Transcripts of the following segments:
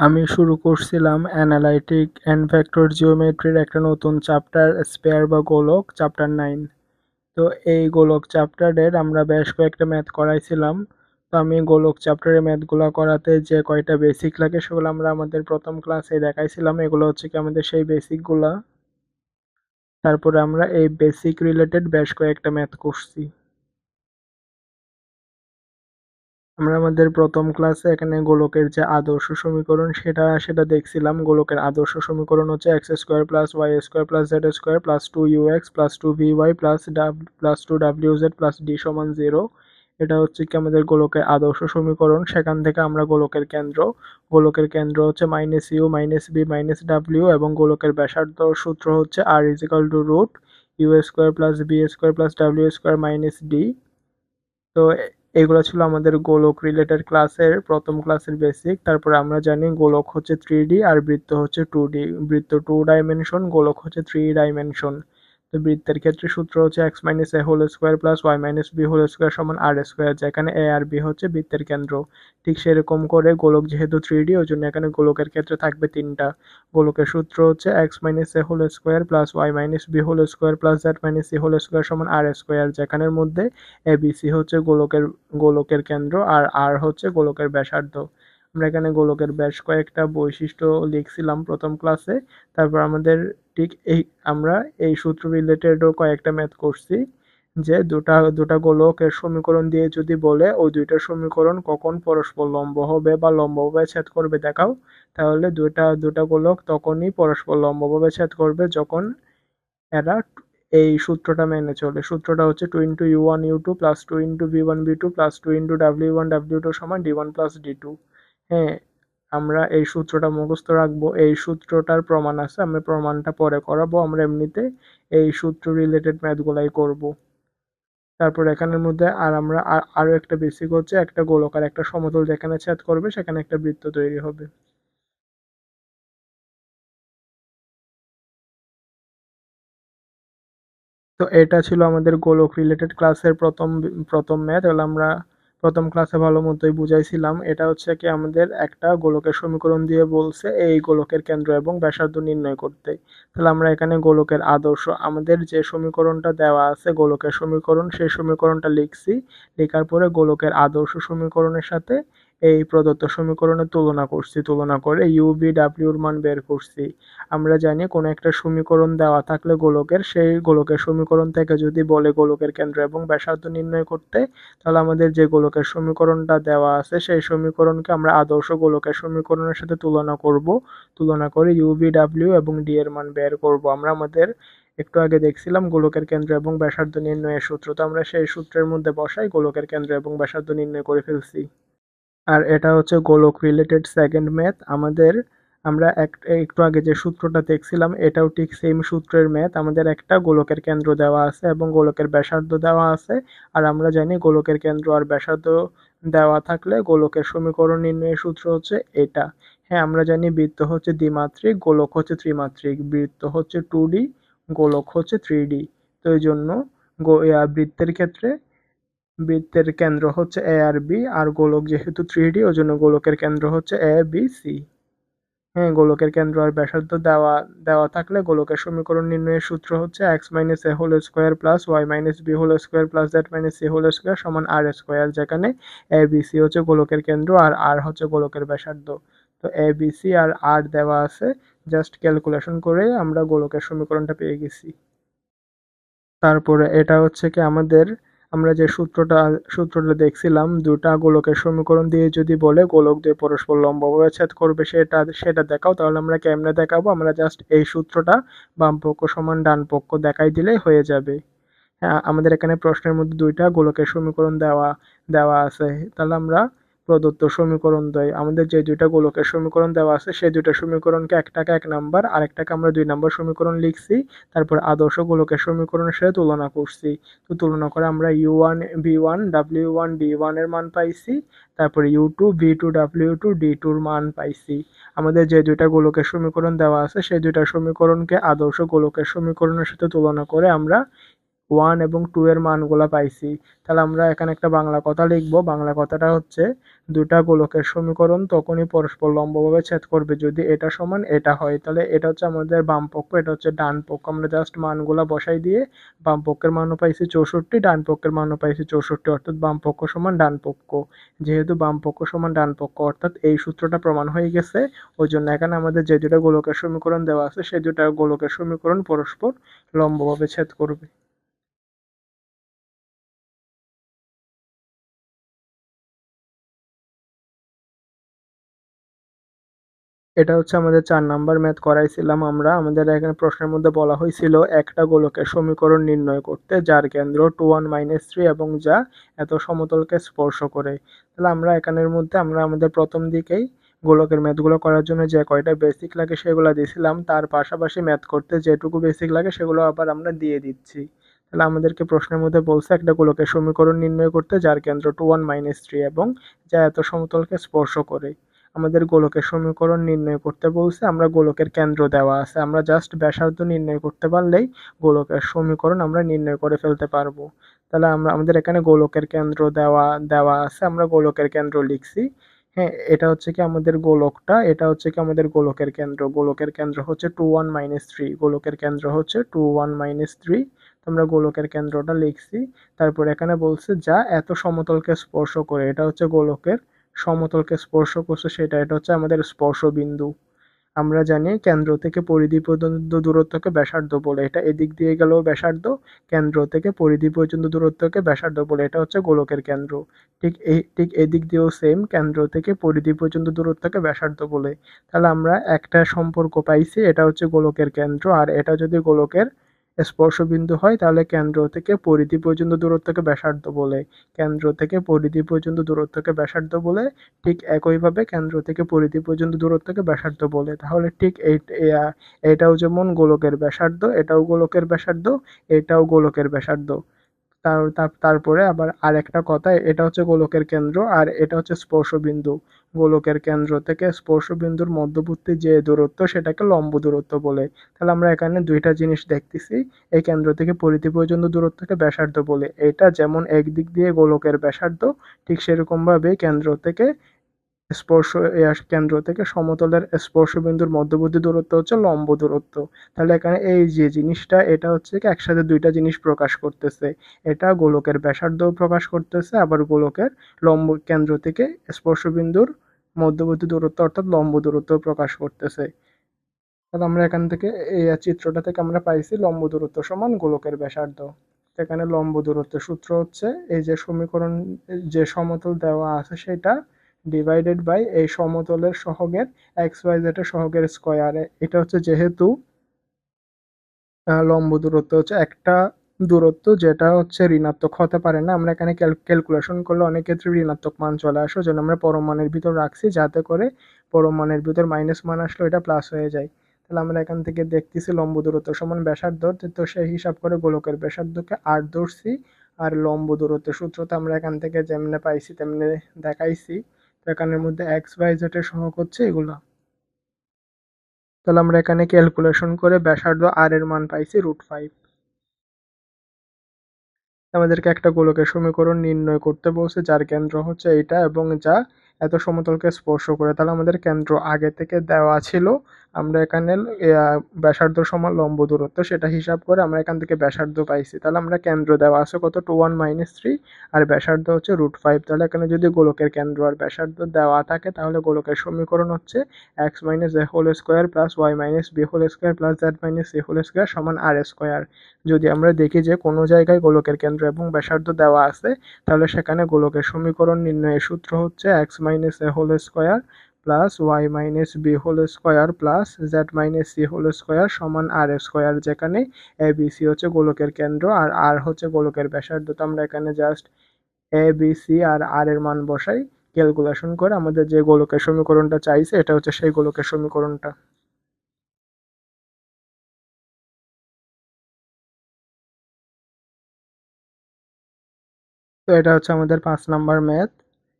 আমি শুরু করছিলাম অ্যানালাইটিক অ্যান্ড ভেক্টর জিওমেট্রির একটা নতুন চ্যাপ্টার স্পেয়ার বা গোলক চ্যাপ্টার নাইন তো এই গোলক চ্যাপ্টারের আমরা বেশ কয়েকটা ম্যাথ করাইছিলাম। তো আমি গোলক চ্যাপ্টারের ম্যাথগুলো করাতে যে কয়টা বেসিক লাগে সেগুলো আমরা আমাদের প্রথম ক্লাসে দেখাইছিলাম। এগুলো হচ্ছে কি আমাদের সেই বেসিকগুলা তারপরে আমরা এই বেসিক রিলেটেড বেশ কয়েকটা ম্যাথ করছি। আমরা আমাদের প্রথম ক্লাসে এখানে গোলকের যে আদর্শ সমীকরণ, সেটা সেটা দেখছিলাম। গোলকের আদর্শ সমীকরণ হচ্ছে x square plus y square plus z square plus two u x plus two v y plus plus two W z plus d সমান জিরো এটা হচ্ছে কি আমাদের গোলকের আদর্শ সমীকরণ। সেখান থেকে আমরা গোলকের কেন্দ্র গোলকের কেন্দ্র হচ্ছে minus u minus v minus W এবং গোলকের ব্যাসার্ধ সূত্র হচ্ছে r equal to root u square plus v square plus W square minus d তো এগুলো ছিল আমাদের গোলক রিলেটেড ক্লাসের প্রথম ক্লাসের বেসিক তারপরে আমরা জানি গোলক হচ্ছে থ্রি আর বৃত্ত হচ্ছে টু বৃত্ত টু ডাইমেনশন গোলক হচ্ছে থ্রি ডাইমেনশন তো বৃত্তের ক্ষেত্রে সূত্র হচ্ছে minus a whole square plus minus b whole square সমান আর স্কোয়ার যেখানে এ আর বি হচ্ছে বৃত্তের কেন্দ্র। ঠিক সেরকম করে গোলক যেহেতু থ্রি ডি ওই জন্য এখানে গোলকের ক্ষেত্রে থাকবে তিনটা। গোলকের সূত্র হচ্ছে minus a whole square plus minus b whole square plus minus c whole square সমান আর স্কোয়ার যেখানের মধ্যে এ বি সি হচ্ছে গোলকের গোলকের কেন্দ্র আর আর হচ্ছে গোলকের ব্যাসার্ধ। আমরা এখানে গোলকের বেশ কয়েকটা বৈশিষ্ট্য লিখছিলাম প্রথম ক্লাসে তারপর আমাদের ঠিক এই, আমরা এই সূত্র রিলেটেডও কয়েকটা ম্যাথ করছি, যে দুটা দুটা গোলকের সমীকরণ দিয়ে যদি বলে ওই দুইটা সমীকরণ কখন পরস্পর লম্ব হবে বা লম্বভাবে ছেদ করবে? দেখাও। তাহলে দুইটা, দুটা গোলক তখনই পরস্পর লম্বভাবে ছেদ করবে যখন এরা এই সূত্রটা মেনে চলে। সূত্রটা হচ্ছে two into U one U two plus two into B one B two plus two into W one W two সমান D one plus D two হ্যাঁ আমরা এই সূত্রটা মুখস্থ রাখব। এই সূত্রটার প্রমাণ আছে, আমি প্রমাণটা পরে করাবো। আমরা এমনিতে এই সূত্র রিলেটেড ম্যাথগুলাই করব। তারপর এখানের মধ্যে আর আমরা আরও একটা বেসিক হচ্ছে, একটা গোলকার একটা সমতল যেখানে ছেদ করবে, সেখানে একটা বৃত্ত তৈরি হবে। তো এটা ছিল আমাদের গোলক রিলেটেড ক্লাসের প্রথম প্রথম ম্যাথ এগুলো আমরা প্রথম ক্লাসে ভালো মতোই বুঝাইছিলাম। এটা হচ্ছে কি আমাদের একটা গোলকের সমীকরণ দিয়ে বলছে, এই গোলকের কেন্দ্র এবং ব্যাসার্ধ নির্ণয় করতে। তাহলে আমরা এখানে গোলকের আদর্শ, আমাদের যে সমীকরণটা দেওয়া আছে গোলকের সমীকরণ, সেই সমীকরণটা লিখছি। লেখার পরে গোলকের আদর্শ সমীকরণের সাথে এই প্রদত্ত সমীকরণের তুলনা করছি, তুলনা করে ইউ বি ডাব্লিউর মান বের করছি। আমরা জানি কোনো একটা সমীকরণ দেওয়া থাকলে গোলকের, সেই গোলকের সমীকরণ থেকে যদি বলে গোলকের কেন্দ্র এবং ব্যাসার্ধ নির্ণয় করতে, তাহলে আমাদের যে গোলকের সমীকরণটা দেওয়া আছে, সেই সমীকরণকে আমরা আদর্শ গোলকের সমীকরণের সাথে তুলনা করব। তুলনা করে ইউ বি ডাব্লিউ এবং ডি এর মান বের করব। আমরা আমাদের একটু আগে দেখছিলাম গোলকের কেন্দ্র এবং ব্যাসার্ধ নির্ণয়ের সূত্র, তো আমরা সেই সূত্রের মধ্যে বসাই গোলকের কেন্দ্র এবং ব্যাসার্ধ নির্ণয় করে ফেলছি। আর এটা হচ্ছে গোলক রিলেটেড সেকেন্ড ম্যাথ আমাদের আমরা এক, একটু আগে যে সূত্রটা দেখছিলাম, এটাও ঠিক সেম সূত্রের ম্যাথ আমাদের একটা গোলকের কেন্দ্র দেওয়া আছে এবং গোলকের ব্যাসার্ধ দেওয়া আছে। আর আমরা জানি গোলকের কেন্দ্র আর ব্যাসার্ধ দেওয়া থাকলে গোলকের সমীকরণ নির্ণয়ের সূত্র হচ্ছে এটা। হ্যাঁ আমরা জানি বৃত্ত হচ্ছে দ্বিমাত্রিক, গোলক হচ্ছে ত্রিমাত্রিক। বৃত্ত হচ্ছে টু ডি গোলক হচ্ছে থ্রি ডি তো এই জন্য বৃত্তের ক্ষেত্রে বৃত্তের কেন্দ্র হচ্ছে এ আর বি আর গোলক যেহেতু থ্রি ডি ওই জন্য গোলকের কেন্দ্র হচ্ছে এ বি সি হ্যাঁ গোলকের কেন্দ্র আর ব্যাসার্ধ দেওয়া দেওয়া থাকলে গোলকের সমীকরণ নির্ণয়ের সূত্র হচ্ছে x minus a whole square plus y minus b whole square plus z minus c whole square সমান আর স্কোয়ার যেখানে এ বি সি হচ্ছে গোলকের কেন্দ্র আর আর হচ্ছে গোলকের ব্যাসার্ধ। তো এ বি সি আর আর দেওয়া আছে। জাস্ট ক্যালকুলেশন করে আমরা গোলকের সমীকরণটা পেয়ে গেছি। তারপরে এটা হচ্ছে কি আমাদের আমরা যে সূত্রটা সূত্রটা দেখছিলাম, দুটা গোলকের সমীকরণ দিয়ে যদি বলে গোলক দিয়ে পরস্পর লম্বভাবে ছেদ করবে সেটা সেটা দেখাও, তাহলে আমরা কেমনে দেখাবো? আমরা জাস্ট এই সূত্রটা বাম পক্ষ সমান ডান পক্ষ দেখাই দিলেই হয়ে যাবে। হ্যাঁ আমাদের এখানে প্রশ্নের মধ্যে দুইটা গোলকের সমীকরণ দেওয়া দেওয়া আছে। তাহলে আমরা প্রদত্ত সমীকরণ দেয়। আমাদের যে দুইটা গোলকের সমীকরণ দেওয়া আছে, সেই দুইটা সমীকরণকে একটাকে এক নাম্বার আরেকটাকে আমরা দুই নাম্বার সমীকরণ লিখছি। তারপর আদর্শ গোলকের সমীকরণের সাথে তুলনা করছি। তো তুলনা করে আমরা ইউ ওয়ান বি ওয়ান ডাব্লিউ ওয়ান ডি ওয়ানের মান পাইছি। তারপরে ইউ টু ভি টু ডাব্লিউ টু ডি টুর মান পাইছি। আমাদের যে দুইটা গোলকের সমীকরণ দেওয়া আছে, সেই দুইটা সমীকরণকে আদর্শ গোলকের সমীকরণের সাথে তুলনা করে আমরা ওয়ান এবং টু এর মানগুলা পাইছি। তাহলে আমরা এখানে একটা বাংলা কথা লিখব। বাংলা কথাটা হচ্ছে দুটা গোলকের সমীকরণ তখনই পরস্পর লম্বভাবে ছেদ করবে। যদি এটা সমান, এটা হয়। তাহলে এটা হচ্ছে আমাদের বাম পক্ষ, এটা হচ্ছে ডান পক্ষ। আমরা জাস্ট মানগুলা বসাই দিয়ে বাম পক্ষের মানও পাইছি চৌষট্টি, ডান পক্ষের মানও পাইছি চৌষট্টি। অর্থাৎ বাম পক্ষ সমান ডান পক্ষ। যেহেতু বাম পক্ষ সমান ডান পক্ষ, অর্থাৎ এই সূত্রটা প্রমাণ হয়ে গেছে। ওই জন্য এখানে আমাদের যে দুটা গোলকের সমীকরণ দেওয়া আছে সেই দুটা গোলকের সমীকরণ পরস্পর লম্বভাবে ছেদ করবে। এটা হচ্ছে আমাদের চার নাম্বার ম্যাথ করাইছিলাম আমরা। আমাদের এখানে প্রশ্নের মধ্যে বলা হয়েছিল, একটা গোলকের সমীকরণ নির্ণয় করতে যার কেন্দ্র টু ওয়ান মাইনাস থ্রি এবং যা এত সমতলকে স্পর্শ করে। তাহলে আমরা এখানের মধ্যে আমরা আমাদের প্রথম দিকেই গোলকের ম্যাথগুলো করার জন্য যে কয়টা বেসিক লাগে সেগুলো দিয়েছিলাম। তার পাশাপাশি ম্যাথ করতে যেটুকু বেসিক লাগে সেগুলো আবার আমরা দিয়ে দিচ্ছি। তাহলে আমাদেরকে প্রশ্নের মধ্যে বলছে, একটা গোলকের সমীকরণ নির্ণয় করতে যার কেন্দ্র টু ওয়ান মাইনাস থ্রি এবং যা এত সমতলকে স্পর্শ করে। আমাদের গোলকের সমীকরণ নির্ণয় করতে বলছে, আমরা গোলকের কেন্দ্র দেওয়া আছে। আমরা জাস্ট ব্যাসার্ধ নির্ণয় করতে পারলেই গোলকের সমীকরণ আমরা নির্ণয় করে ফেলতে পারব। তাহলে আমরা, আমাদের এখানে গোলকের কেন্দ্র দেওয়া দেওয়া আছে, আমরা গোলকের কেন্দ্র লিখছি। হ্যাঁ এটা হচ্ছে কি আমাদের গোলকটা, এটা হচ্ছে কি আমাদের গোলকের কেন্দ্র। গোলকের কেন্দ্র হচ্ছে টু ওয়ান মাইনাস থ্রি গোলকের কেন্দ্র হচ্ছে টু ওয়ান মাইনাস থ্রি আমরা গোলকের কেন্দ্রটা লিখছি। তারপর এখানে বলছে যা এত সমতলকে স্পর্শ করে, এটা হচ্ছে গোলকের সমতলকে স্পর্শ করছে সেটা, এটা হচ্ছে আমাদের স্পর্শ বিন্দু আমরা জানি কেন্দ্র থেকে পরিধি পর্যন্ত দূরত্বকে ব্যাসার্ধ বলে, এটা এদিক দিয়ে গেলেও ব্যাসার্ধ, কেন্দ্র থেকে পরিধি পর্যন্ত দূরত্বকে ব্যাসার্ধ বলে, এটা হচ্ছে গোলকের কেন্দ্র। ঠিক এই, ঠিক এদিক দিয়েও সেম কেন্দ্র থেকে পরিধি পর্যন্ত দূরত্বকে ব্যাসার্ধ বলে। তাহলে আমরা একটা সম্পর্ক পাইছি, এটা হচ্ছে গোলকের কেন্দ্র, আর এটা যদি গোলকের স্পর্শবিন্দু হয়, তাহলে কেন্দ্র থেকে পরিধি পর্যন্ত দূরত্বকে ব্যাসার্ধ বলে। কেন্দ্র থেকে পরিধি পর্যন্ত দূরত্বকে ব্যাসার্ধ বলে, ঠিক একইভাবে কেন্দ্র থেকে পরিধি পর্যন্ত দূরত্বকে ব্যাসার্ধ বলে। তাহলে ঠিক এটাও যেমন গোলকের ব্যাসার্ধ, এটাও গোলকের ব্যাসার্ধ, এটাও গোলকের ব্যাসার্ধ। তার, তারপরে আবার আরেকটা কথা, এটা হচ্ছে গোলকের কেন্দ্র আর এটা হচ্ছে স্পর্শবিন্দু। গোলকের কেন্দ্র থেকে স্পর্শবিন্দুর মধ্যবর্তী যে দূরত্ব, সেটাকে লম্ব দূরত্ব বলে। তাহলে আমরা এখানে দুইটা জিনিস দেখতেছি। এই কেন্দ্র থেকে পরিধি পর্যন্ত দূরত্বকে ব্যাসার্ধ বলে। এটা যেমন একদিক দিয়ে গোলকের ব্যাসার্ধ, ঠিক সেরকমভাবে কেন্দ্র থেকে স্পর্শ কেন্দ্র থেকে সমতলের স্পর্শবিন্দুর মধ্যবর্তী দূরত্ব হচ্ছে লম্ব দূরত্ব। তাহলে এখানে এই যে জিনিসটা, এটা হচ্ছে কি একসাথে দুইটা জিনিস প্রকাশ করতেছে। এটা গোলকের ব্যাসার্ধ প্রকাশ করতেছে, আবার গোলকের লম্ব কেন্দ্র থেকে স্পর্শবিন্দুর মধ্যবর্তী দূরত্ব অর্থাৎ লম্ব দূরত্ব প্রকাশ করতেছে। তাহলে আমরা এখান থেকে এই চিত্রটা থেকে আমরা পাইছি লম্ব দূরত্ব সমান গোলকের ব্যাসার্ধ। এখানে লম্ব দূরত্বের সূত্র হচ্ছে এই যে সমীকরণ, যে সমতল দেওয়া আছে সেটা ডিভাইডেড বাই এই সমতলের সহগের এক্স ওয়াই জেডের সহগের স্কোয়ারে এটা হচ্ছে যেহেতু লম্ব দূরত্ব হচ্ছে একটা দূরত্ব, যেটা হচ্ছে ঋণাত্মক। হতে পারে না, আমরা এখানে ক্যালকুলেশন করলে অনেক ক্ষেত্রে ঋণাত্মক মান চলে আসে জন্য আমরা পরমাণের ভিতর রাখছি, যাতে করে পরমাণের ভিতর মাইনাস মান আসলে এটা প্লাস হয়ে যায়। তাহলে আমরা এখান থেকে দেখতেছি লম্ব দূরত্ব সমান ব্যাসার্ধ, তো সেই হিসাব করে গোলকের ব্যাসার্ধকে আট ধরছি, আর লম্ব দূরত্বের সূত্রটা আমরা এখান থেকে যেমনে পাইছি তেমনি দেখাইছি। এখানের মধ্যে এক্স ওয়াই জেটের সহগ হচ্ছে এগুলো। তাহলে আমরা এখানে ক্যালকুলেশন করে ব্যাসার্ধ আর এর মান পাইছি রুট ফাইভ আমাদেরকে একটা গোলকের সমীকরণ নির্ণয় করতে বলছে, যার কেন্দ্র হচ্ছে এটা এবং যা এত সমতলকে স্পর্শ করে। তাহলে আমাদের কেন্দ্র আগে থেকে দেওয়া ছিল আমরা এখানে ব্যাসার্ধ সমান লম্ব দূরত্ব, সেটা হিসাব করে আমরা এখান থেকে ব্যাসার্ধ পাইছি। তাহলে আমরা কেন্দ্র দেওয়া আছে কত? টু ওয়ান মাইনাস থ্রি আর ব্যাসার্ধ হচ্ছে রুট ফাইভ তাহলে এখানে যদি গোলকের কেন্দ্র আর ব্যাসার্ধ দেওয়া থাকে, তাহলে গোলকের সমীকরণ হচ্ছে x minus a whole square plus y minus b whole square plus z minus a whole square সমান আর স্কোয়ার যদি আমরা দেখি যে কোনো জায়গায় গোলকের কেন্দ্র এবং ব্যাসার্ধ দেওয়া আছে, তাহলে সেখানে গোলকের সমীকরণ নির্ণয়ের সূত্র হচ্ছে x minus a whole square plus y minus b whole square plus z minus c whole square সমান আর স্কোয়ার, যেখানে এ, বি, সি হচ্ছে গোলকের কেন্দ্র আর আর হচ্ছে গোলকের ব্যাসার্ধ। তো আমরা এখানে জাস্ট এ, বি, সি আর আর এর মান বসাই ক্যালকুলেশন করে আমাদের যে গোলকের সমীকরণটা চাইছে, এটা হচ্ছে সেই গোলকের সমীকরণটা। তো এটা হচ্ছে আমাদের পাঁচ নাম্বার ম্যাথ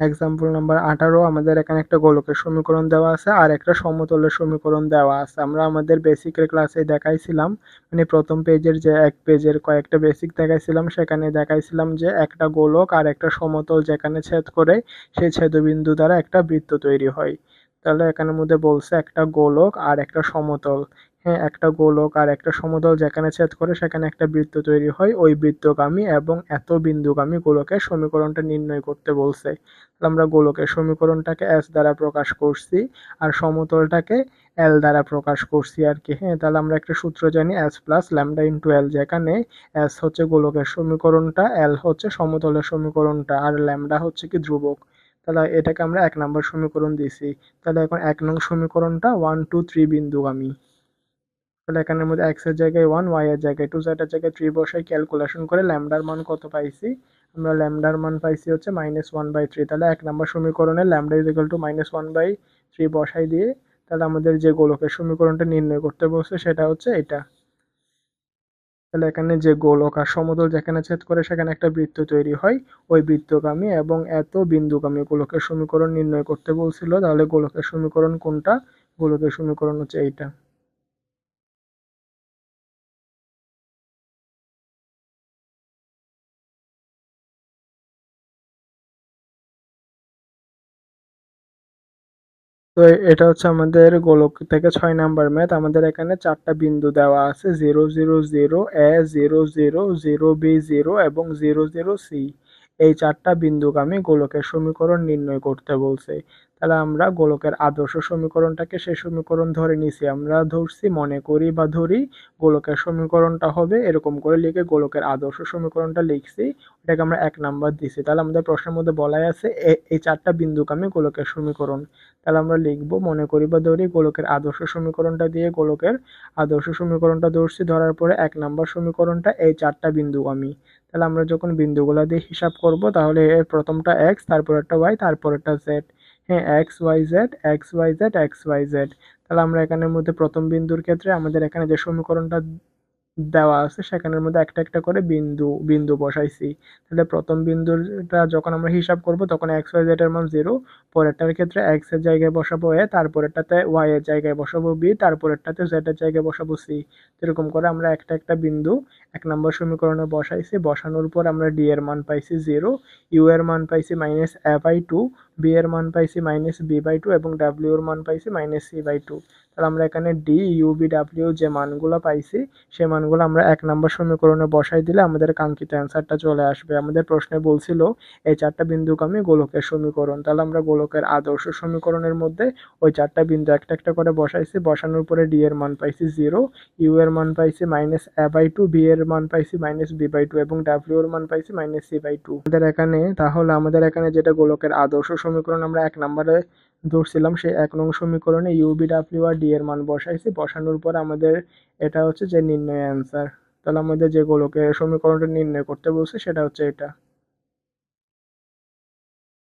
এক্সাম্পল নাম্বার আঠারো, আমাদের এখানে একটা গোলকের সমীকরণ দেওয়া আছে আর একটা সমতলের সমীকরণ দেওয়া আছে। আমরা আমাদের বেসিকের ক্লাসে দেখাইছিলাম মানে প্রথম পেজের যে এক পেজের কয়েকটা বেসিক দেখাইছিলাম, সেখানে দেখাইছিলাম যে একটা গোলক আর একটা সমতল যেখানে ছেদ করে সেই ছেদবিন্দু দ্বারা একটা বৃত্ত তৈরি হয়। তাহলে এখানের মধ্যে বলছে একটা গোলক আর একটা সমতল। হ্যাঁ একটা গোলক আর একটা সমতল যেখানে ছেদ করে সেখানে একটা বৃত্ত তৈরি হয়। ওই বৃত্তগামী এবং এত বিন্দুগামী গোলকের সমীকরণটা নির্ণয় করতে বলছে। আমরা গোলকের সমীকরণটাকে এস দ্বারা প্রকাশ করছি আর সমতলটাকে এল দ্বারা প্রকাশ করছি আর কি। হ্যাঁ তাহলে আমরা একটা সূত্র জানি s plus lambda into l যেখানে এস হচ্ছে গোলকের সমীকরণটা এল হচ্ছে সমতলের সমীকরণটা আর ল্যামডা হচ্ছে কি ধ্রুবক। তাহলে এটাকে আমরা এক নম্বর সমীকরণ দিছি তাহলে এখন এক নং সমীকরণটা ওয়ান টু থ্রি বিন্দুগামী। তাহলে এখানের মধ্যে এক্সের জায়গায় ওয়ান ওয়াই এর জায়গায় টু জেড এর জায়গায় থ্রি বসাই ক্যালকুলেশন করে ল্যামডার মান কত পাইছি? আমরা ল্যামডার মান পাইছি হচ্ছে মাইনাস ওয়ান বাই থ্রি তাহলে এক নম্বর সমীকরণে lambda is equal to minus one by three বসাই দিয়ে তাহলে আমাদের যে গোলকের সমীকরণটা নির্ণয় করতে বলছে সেটা হচ্ছে এটা। তাহলে এখানে যে গোলক আর সমতল যেখানে ছেদ করে সেখানে একটা বৃত্ত তৈরি হয়, ওই বৃত্তগামী এবং এত বিন্দুগামী গোলকের সমীকরণ নির্ণয় করতে বলছিল। তাহলে গোলকের সমীকরণ কোনটা? গোলকের সমীকরণ হচ্ছে এইটা। তো এটা হচ্ছে আমাদের গোলক থেকে ছয় নাম্বার ম্যাথ আমাদের এখানে চারটা বিন্দু দেওয়া আছে, zero zero zero, a, zero zero zero, b, zero এবং জিরো জিরো, সি। এই চারটা বিন্দুকে আমি গোলকের সমীকরণ নির্ণয় করতে বলছে। তাহলে আমরা গোলকের আদর্শ সমীকরণটাকে সেই সমীকরণ ধরে নিছি। আমরা ধরছি, মনে করি বা ধরি, গোলকের সমীকরণটা হবে এরকম করে লিখে গোলকের আদর্শ সমীকরণটা লিখছি। এটাকে আমরা এক নাম্বার দিছি। তাহলে আমাদের প্রশ্নের মধ্যে বলাই আছে এই চারটা বিন্দুকে আমি গোলকের সমীকরণ তাহলে আমরা লিখব, মনে করি বা ধরি গোলকের আদর্শ সমীকরণটা দিয়ে গোলকের আদর্শ সমীকরণটা ধরছি, ধরার পরে এক নাম্বার সমীকরণটা এই চারটা বিন্দু আমি। তাহলে আমরা যখন বিন্দুগুলা দিয়ে হিসাব করব, তাহলে এর প্রথমটা এক্স তারপর একটা ওয়াই তারপর একটা জেড হ্যাঁ x y z x y z x y z তাহলে আমরা এখানের মধ্যে প্রথম বিন্দুর ক্ষেত্রে আমাদের এখানে যে সমীকরণটা দেওয়া আছে, সেখানের মধ্যে একটা একটা করে বিন্দু বিন্দু বসাইছি। তাহলে প্রথম বিন্দুটা যখন আমরা হিসাব করব, তখন এক্স ওয়াই জেড এর মান জিরো পরেরটার ক্ষেত্রে এক্সের জায়গায় বসাবো এ তারপরেরটাতে ওয়াই এর জায়গায় বসাবো বি তারপরেরটাতে জেড এর জায়গায় বসাবো সি এরকম করে আমরা একটা একটা বিন্দু, এক নম্বর সমীকরণে বসাইছি। বসানোর পর আমরা ডি এর মান পাইছি জিরো ইউ এর মান পাইছি minus a by two v এর মান পাইছি মাইনাস বি বাই টু এবং ডাব্লিউ এর মান পাইছি মাইনাস সি বাই টু তাহলে আমরা এখানে ডি ইউ বি ডাব্লিউ যে মানগুলো পাইছি, সে মানগুলো আমরা এক নম্বর সমীকরণে বসাই দিলে আমাদের কাঙ্ক্ষিত অ্যান্সারটা চলে আসবে। আমাদের প্রশ্নে বলছিল, এই চারটা বিন্দুগামী গোলকের সমীকরণ। তাহলে আমরা গোলকের আদর্শ সমীকরণের মধ্যে ওই চারটা বিন্দু একটা একটা করে বসাইছি। বসানোর পরে ডি এর মান পাইছি জিরো ইউ এর মান পাইছি minus a by two v এর মান পাইছি মাইনাস বি বাই টু এবং ডাব্লিউ এর মান পাইছি মাইনাস সি বাই টু আমাদের এখানে, তাহলে আমাদের এখানে যেটা গোলকের আদর্শ সমীকরণ আমরা এক নম্বরে ধরছিলাম সেই এক নং সমীকরণে ইউবি ডাব্লিউ আর ডি এর মান বসাইছি। বসানোর পর আমাদের এটা হচ্ছে যে নির্ণয় অ্যান্সার তাহলে আমাদের যে গোলকের সমীকরণটা নির্ণয় করতে বলছে, সেটা হচ্ছে এটা।